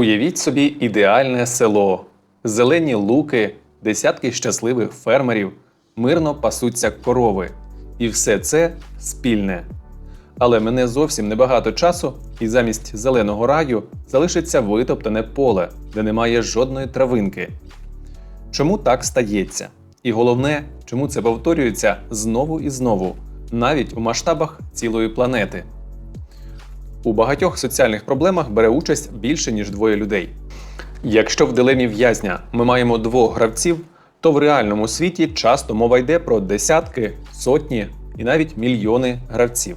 Уявіть собі ідеальне село, зелені луки, десятки щасливих фермерів, мирно пасуться корови. І все це спільне. Але мене зовсім небагато часу, і замість зеленого раю залишиться витоптане поле, де немає жодної травинки. Чому так стається? І головне, чому це повторюється знову і знову, навіть у масштабах цілої планети. У багатьох соціальних проблемах бере участь більше, ніж двоє людей. Якщо в дилемі в'язня ми маємо двох гравців, то в реальному світі часто мова йде про десятки, сотні і навіть мільйони гравців.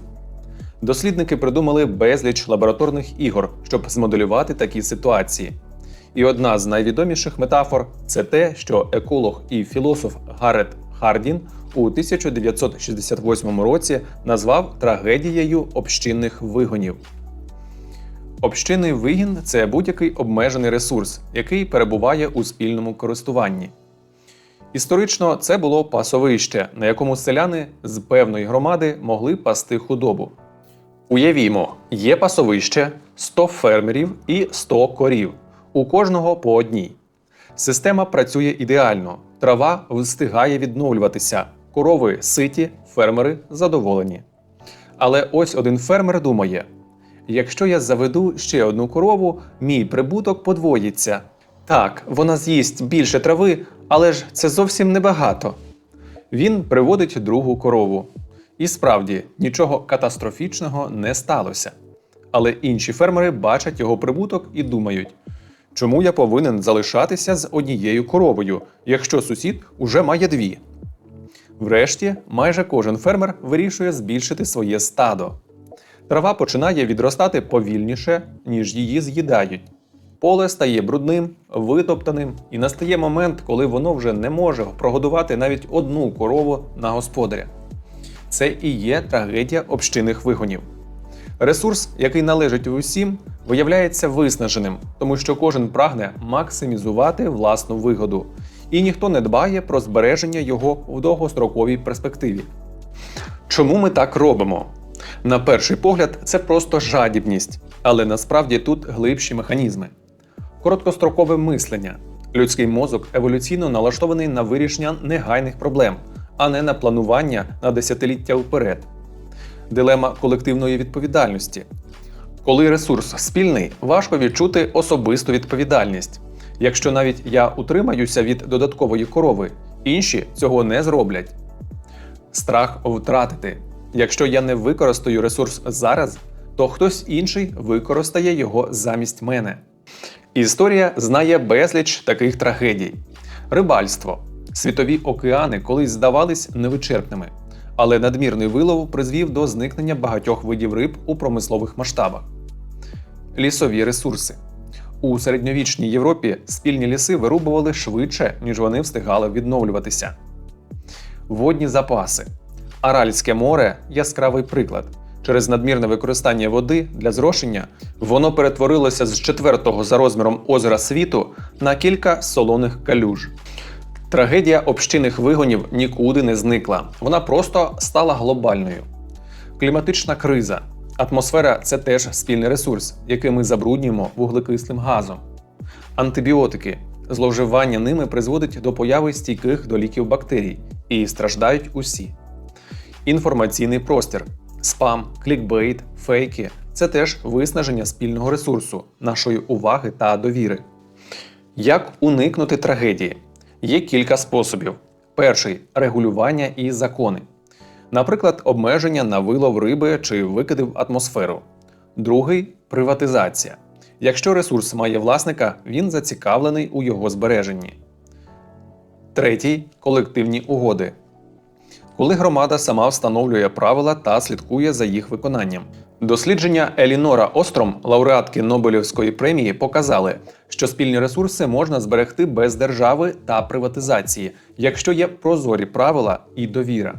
Дослідники придумали безліч лабораторних ігор, щоб змоделювати такі ситуації. І одна з найвідоміших метафор це те, що еколог і філософ Гаррет Хардін у 1968 році назвав трагедією общинних вигонів. Общинний вигін це будь-який обмежений ресурс, який перебуває у спільному користуванні. Історично це було пасовище, на якому селяни з певної громади могли пасти худобу. Уявімо, є пасовище, 100 фермерів і 100 корів, у кожного по одній. Система працює ідеально, трава встигає відновлюватися, корови ситі, фермери задоволені. Але ось один фермер думає: якщо я заведу ще одну корову, мій прибуток подвоїться. Так, вона з'їсть більше трави, але ж це зовсім небагато. Він приводить другу корову. І справді нічого катастрофічного не сталося. Але інші фермери бачать його прибуток і думають, чому я повинен залишатися з однією коровою, якщо сусід уже має дві. Врешті, майже кожен фермер вирішує збільшити своє стадо. Трава починає відростати повільніше, ніж її з'їдають. Поле стає брудним, витоптаним, і настає момент, коли воно вже не може прогодувати навіть одну корову на господаря. Це і є трагедія общинних вигонів. Ресурс, який належить усім, виявляється виснаженим, тому що кожен прагне максимізувати власну вигоду, і ніхто не дбає про збереження його в довгостроковій перспективі. Чому ми так робимо? На перший погляд, це просто жадібність, але насправді тут глибші механізми. Короткострокове мислення. Людський мозок еволюційно налаштований на вирішення негайних проблем, а не на планування на десятиліття вперед. Дилема колективної відповідальності. Коли ресурс спільний, важко відчути особисту відповідальність. Якщо навіть я утримаюся від додаткової корови, інші цього не зроблять. Страх втратити. Якщо я не використаю ресурс зараз, то хтось інший використає його замість мене. Історія знає безліч таких трагедій: рибальство. Світові океани колись здавались невичерпними, але надмірний вилов призвів до зникнення багатьох видів риб у промислових масштабах. Лісові ресурси. У середньовічній Європі спільні ліси вирубували швидше, ніж вони встигали відновлюватися. Водні запаси. Аральське море яскравий приклад. Через надмірне використання води для зрошення воно перетворилося з четвертого за розміром озера світу на кілька солоних калюж. Трагедія общинних вигонів нікуди не зникла, вона просто стала глобальною. Кліматична криза. Атмосфера це теж спільний ресурс, який ми забруднюємо вуглекислим газом. Антибіотики. Зловживання ними призводить до появи стійких до ліків бактерій, і страждають усі. Інформаційний простір. Спам, клікбейт, фейки це теж виснаження спільного ресурсу, нашої уваги та довіри. Як уникнути трагедії? Є кілька способів. Перший регулювання і закони. Наприклад, обмеження на вилов риби чи викиди в атмосферу. Другий приватизація. Якщо ресурс має власника, він зацікавлений у його збереженні. Третій колективні угоди. Коли громада сама встановлює правила та слідкує за їх виконанням. Дослідження Елінора Остром, лауреатки Нобелівської премії, показали, що спільні ресурси можна зберегти без держави та приватизації, якщо є прозорі правила і довіра.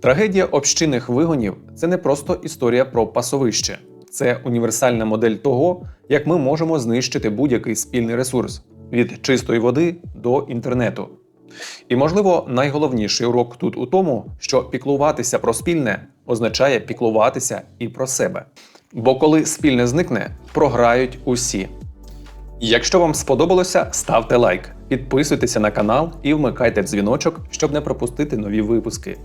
Трагедія общинних вигонів це не просто історія про пасовище, це універсальна модель того, як ми можемо знищити будь-який спільний ресурс від чистої води до інтернету. І, можливо, найголовніший урок тут у тому, що піклуватися про спільне означає піклуватися і про себе. Бо коли спільне зникне, програють усі. Якщо вам сподобалося, ставте лайк, підписуйтеся на канал і вмикайте дзвіночок, щоб не пропустити нові випуски.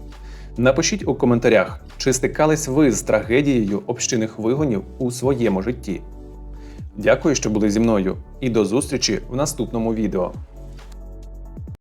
Напишіть у коментарях, чи стикались ви з трагедією общинних вигонів у своєму житті. Дякую, що були зі мною, і до зустрічі в наступному відео.